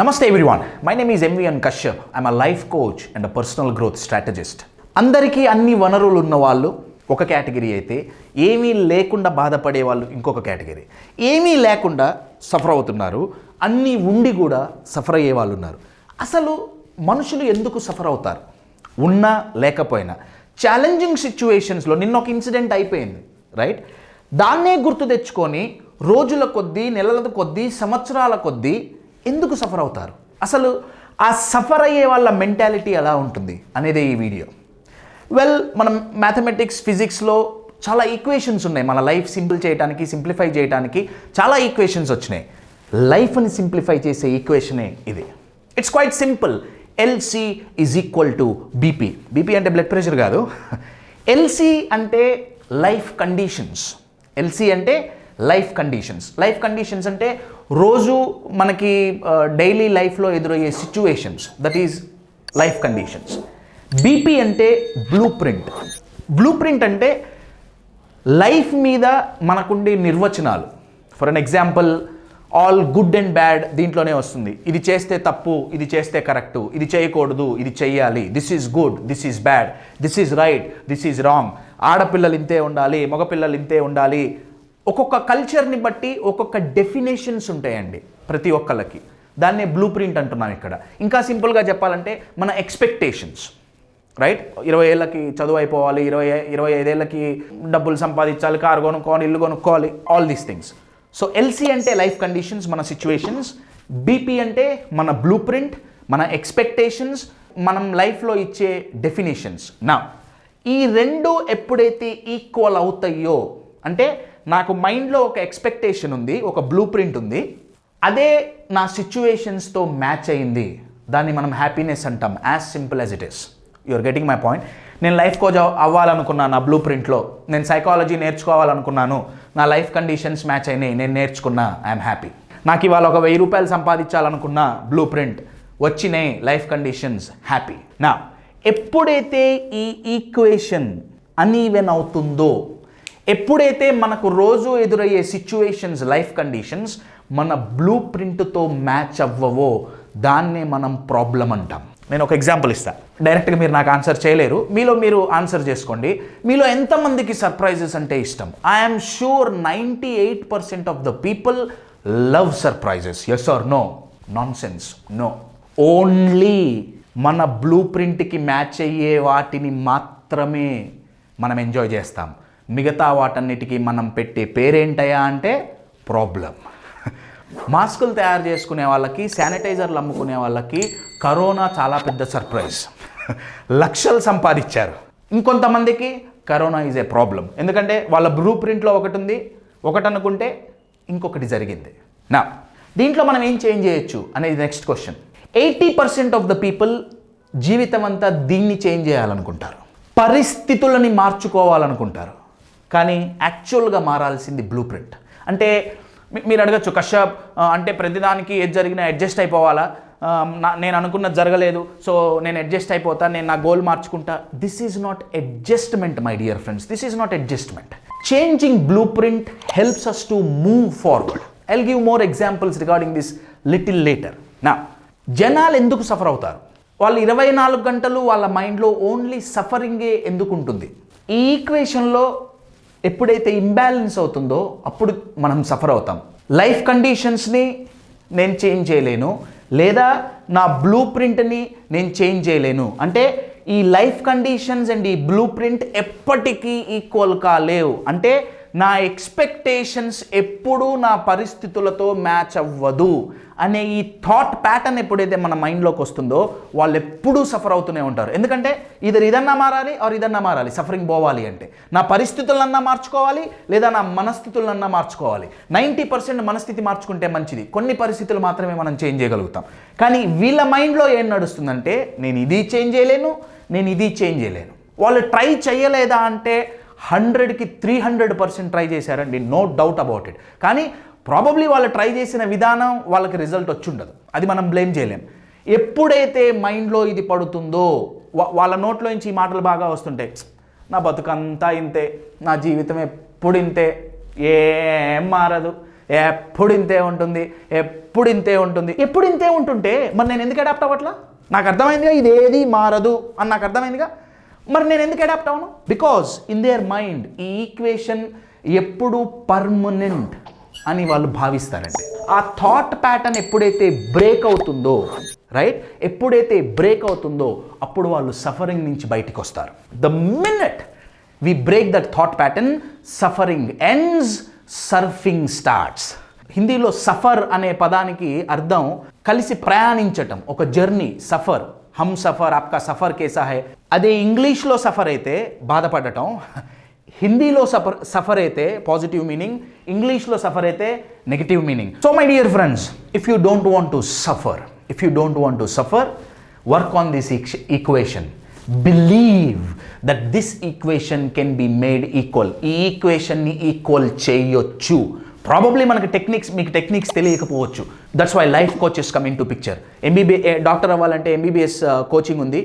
నమస్తే everyone my name is MVN Kashyap I'm a life coach and a personal growth strategist అందరికీ అన్ని వనరులు ఉన్న వాళ్ళు ఒక కేటగిరీ అయితే ఏమీ లేకుండా బాధపడే వాళ్ళు ఇంకొక కేటగిరీ. ఏమీ లేకుండా సఫర్ అవుతున్నారు. అన్నీ ఉండి కూడా సఫర్ అయ్యే వాళ్ళు ఉన్నారు. అసలు మనుషులు ఎందుకు సఫర్ అవుతారు? ఉన్నా లేకపోయినా. ఛాలెంజింగ్ సిచ్యువేషన్స్లో నిన్న ఒక ఇన్సిడెంట్ అయిపోయింది రైట్ దాన్నే గుర్తు తెచ్చుకొని రోజుల కొద్దీ నెలల కొద్దీ సంవత్సరాల కొద్దీ ఎందుకు సఫర్ అవుతారు? అసలు ఆ సఫర్ అయ్యే వాళ్ళ మెంటాలిటీ ఎలా ఉంటుంది అనేది ఈ వీడియో. వెల్ మనం మ్యాథమెటిక్స్ ఫిజిక్స్లో చాలా ఈక్వేషన్స్ ఉన్నాయి. మన లైఫ్ సింపుల్ చేయడానికి సింప్లిఫై చేయడానికి చాలా ఈక్వేషన్స్ వచ్చినాయి. లైఫ్ని సింప్లిఫై చేసే ఈక్వేషనే ఇది? It's quite simple LC is equal to BP BP అంటే బ్లడ్ ప్రెషర్ కాదు. ఎల్సి అంటే లైఫ్ కండిషన్స్ ఎల్సి అంటే లైఫ్ కండిషన్స్ లైఫ్ కండిషన్స్ అంటే రోజు మనకి డైలీ లైఫ్లో ఎదురయ్యే situations that is life conditions BP అంటే బ్లూ ప్రింట్ బ్లూ ప్రింట్ అంటే లైఫ్ మీద మనకుండే నిర్వచనాలు. For an example all good and bad దీంట్లోనే వస్తుంది. ఇది చేస్తే తప్పు ఇది చేస్తే కరెక్టు ఇది చేయకూడదు ఇది చెయ్యాలి. This is good this is bad this is right this is wrong ఆడపిల్లలు ఇంతే ఉండాలి మగపిల్లలు ఇంతే ఉండాలి ఒక్కొక్క కల్చర్ని బట్టి ఒక్కొక్క డెఫినేషన్స్ ఉంటాయండి ప్రతి ఒక్కళ్ళకి. దాన్నే బ్లూ ప్రింట్ అంటున్నాం ఇక్కడ. ఇంకా సింపుల్గా చెప్పాలంటే మన ఎక్స్పెక్టేషన్స్ రైట్ ఇరవై ఏళ్ళకి చదువు అయిపోవాలి ఇరవై ఇరవై ఐదేళ్ళకి డబ్బులు సంపాదించాలి కారు కొనుక్కోవాలి ఇల్లు కొనుక్కోవాలి all these things so LC అంటే లైఫ్ కండిషన్స్ మన సిచ్యువేషన్స్ బీపీ అంటే మన బ్లూ ప్రింట్ మన ఎక్స్పెక్టేషన్స్ మనం లైఫ్లో ఇచ్చే డెఫినేషన్స్ నా ఈ రెండు ఎప్పుడైతే ఈక్వల్ అవుతాయో అంటే నాకు మైండ్లో ఒక ఎక్స్పెక్టేషన్ ఉంది ఒక బ్లూ ప్రింట్ ఉంది. అదే నా సిచ్యువేషన్స్తో మ్యాచ్ అయింది. దాన్ని మనం హ్యాపీనెస్ అంటాం as simple as it is you're getting my point నేను లైఫ్ కోచ్ అవ్వాలనుకున్నాను నా బ్లూ ప్రింట్లో నేను సైకాలజీ నేర్చుకోవాలనుకున్నాను. నా లైఫ్ కండిషన్స్ మ్యాచ్ అయినాయి నేను నేర్చుకున్నా ఐఎమ్ హ్యాపీ నాకు ఇవాళ ఒక వెయ్యి రూపాయలు సంపాదించాలనుకున్న బ్లూ ప్రింట్ వచ్చినాయి లైఫ్ కండిషన్స్ హ్యాపీ నా ఎప్పుడైతే ఈ ఈక్వేషన్ అనీవెన్ అవుతుందో ఎప్పుడైతే మనకు రోజు ఎదురయ్యే సిచ్యువేషన్స్ లైఫ్ కండిషన్స్ మన బ్లూ ప్రింట్తో మ్యాచ్ అవ్వవో దాన్నే మనం ప్రాబ్లం అంటాం. నేను ఒక ఎగ్జాంపుల్ ఇస్తాను డైరెక్ట్గా మీరు నాకు ఆన్సర్ చేయలేరు. మీలో మీరు ఆన్సర్ చేసుకోండి. మీలో ఎంతమందికి సర్ప్రైజెస్ అంటే ఇష్టం? I'm sure ninety eight percent of the people love surprises yes or no nonsense no only మన బ్లూ ప్రింట్కి మ్యాచ్ అయ్యే వాటిని మాత్రమే మనం ఎంజాయ్ చేస్తాం. మిగతా వాటన్నిటికీ మనం పెట్టే పేరేంటయా అంటే ప్రాబ్లం మాస్కులు తయారు చేసుకునే వాళ్ళకి శానిటైజర్లు అమ్ముకునే వాళ్ళకి కరోనా చాలా పెద్ద సర్ప్రైజ్. లక్షలు సంపాదించారు. ఇంకొంతమందికి కరోనా ఈజ్ ఏ ప్రాబ్లం ఎందుకంటే వాళ్ళ బ్లూ ప్రింట్లో ఒకటి ఉంది ఒకటి అనుకుంటే ఇంకొకటి జరిగింది. నా దీంట్లో మనం ఏం చేంజ్ చేయొచ్చు అనేది next question eighty percent of the people జీవితం అంతా దీన్ని చేంజ్ చేయాలనుకుంటారు. పరిస్థితులని మార్చుకోవాలనుకుంటారు. కానీ యాక్చువల్గా మారాల్సింది బ్లూ ప్రింట్ అంటే మీ- మీరు అడగచ్చు కశ్యప్ అంటే ప్రతిదానికి ఏది జరిగినా అడ్జస్ట్ అయిపోవాలా? నా- నేను అనుకున్నది జరగలేదు సో నేను అడ్జస్ట్ అయిపోతా నేను నా goal మార్చుకుంటా. This is not adjustment my dear friends this is not adjustment changing blue print helps us to move forward I'll give more examples regarding this little later నా జనాలు ఎందుకు సఫర్ అవుతారు? వాళ్ళు ఇరవై నాలుగు గంటలు వాళ్ళ మైండ్లో ఓన్లీ సఫరింగే ఎందుకుంటుంది? ఈ ఈక్వేషన్లో ఎప్పుడైతే ఇంబ్యాలెన్స్ అవుతుందో అప్పుడు మనం సఫర్ అవుతాం. లైఫ్ కండిషన్స్ని నేను చేంజ్ చేయలేను. లేదా నా బ్లూ ప్రింట్ని నేను చేంజ్ చేయలేను. అంటే ఈ లైఫ్ కండిషన్స్ అండ్ ఈ బ్లూ ప్రింట్ ఎప్పటికీ ఈక్వల్ కాలేవు. అంటే నా ఎక్స్పెక్టేషన్స్ ఎప్పుడూ నా పరిస్థితులతో మ్యాచ్ అవ్వదు అనే ఈ థాట్ ప్యాటర్న్ ఎప్పుడైతే మన మైండ్లోకి వస్తుందో వాళ్ళు ఎప్పుడూ సఫర్ అవుతూనే ఉంటారు. ఎందుకంటే ఇద్దరు ఇదన్నా మారాలి ఆర్ ఇదన్నా మారాలి. సఫరింగ్ పోవాలి అంటే. నా పరిస్థితులన్నా మార్చుకోవాలి లేదా నా మనస్థితులన్నా మార్చుకోవాలి. నైంటీ పర్సెంట్ మనస్థితి మార్చుకుంటే మంచిది. కొన్ని పరిస్థితులు మాత్రమే మనం చేంజ్ చేయగలుగుతాం. కానీ వీళ్ళ మైండ్లో ఏం నడుస్తుందంటే నేను ఇది చేంజ్ చేయలేను నేను ఇది చేంజ్ చేయలేను. వాళ్ళు ట్రై చేయలేదా అంటే హండ్రెడ్కి త్రీ హండ్రెడ్ పర్సెంట్ ట్రై చేశారండి. No doubt about it. కానీ ప్రాబబ్లీ వాళ్ళు ట్రై చేసిన విధానం వాళ్ళకి రిజల్ట్ వచ్చి ఉండదు అది మనం బ్లేమ్ చేయలేం. ఎప్పుడైతే మైండ్లో ఇది పడుతుందో వాళ్ళ నోట్లో నుంచి ఈ మాటలు బాగా వస్తుంటాయి. నా బతుకంతా ఇంతే నా జీవితం ఎప్పుడు ఇంతే ఏం మారదు ఎప్పుడు ఇంతే ఉంటుంది ఎప్పుడు ఇంతే ఉంటుంది. ఎప్పుడు ఇంతే ఉంటుంటే మరి నేను ఎందుకు అడాప్ట్ అవ్వట్లా? నాకు అర్థమైందిగా ఇది ఏది మారదు అని నాకు అర్థమైందిగా? మరి నేను ఎందుకు అడాప్ట్ అవను? బికాజ్ ఇన్ దేర్ మైండ్ ఈ ఈక్వేషన్ ఎప్పుడు పర్మనెంట్ అని వాళ్ళు భావిస్తారండి. ఆ థాట్ ప్యాటర్న్ ఎప్పుడైతే బ్రేక్ అవుతుందో రైట్ ఎప్పుడైతే బ్రేక్ అవుతుందో అప్పుడు వాళ్ళు సఫరింగ్ నుంచి బయటికి వస్తారు. The minute we break that thought pattern suffering ends surfing starts హిందీలో సఫర్ అనే పదానికి అర్థం కలిసి ప్రయాణించటం ఒక జర్నీ సఫర్ హమ్ సఫర్ ఆప్కా సఫర్ కేసా హై? అదే ఇంగ్లీష్లో సఫర్ అయితే బాధపడటం హిందీలో సఫర్ సఫర్ అయితే పాజిటివ్ మీనింగ్ ఇంగ్లీష్లో సఫర్ అయితే negative meaning. So my dear friends if you don't want to suffer if you don't want to suffer work on this equation believe that this equation can be made equal ఈ ఈక్వేషన్ని equal చేయొచ్చు. Probably మనకి techniques మీకు techniques తెలియకపోవచ్చు. That's why life coaches come in to picture MBBS doctor అవ్వాలంటే MBBS coaching ఉంది.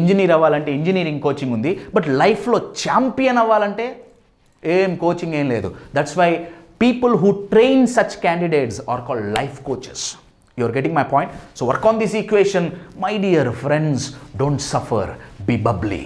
Engineer అవ్వాలంటే engineering coaching ఉంది. బట్ లైఫ్లో ఛాంపియన్ అవ్వాలంటే ఏం కోచింగ్ ఏం లేదు. That's why people who train such candidates are call life coaches you are getting my point so work on this equation my dear friends don't suffer be bubbly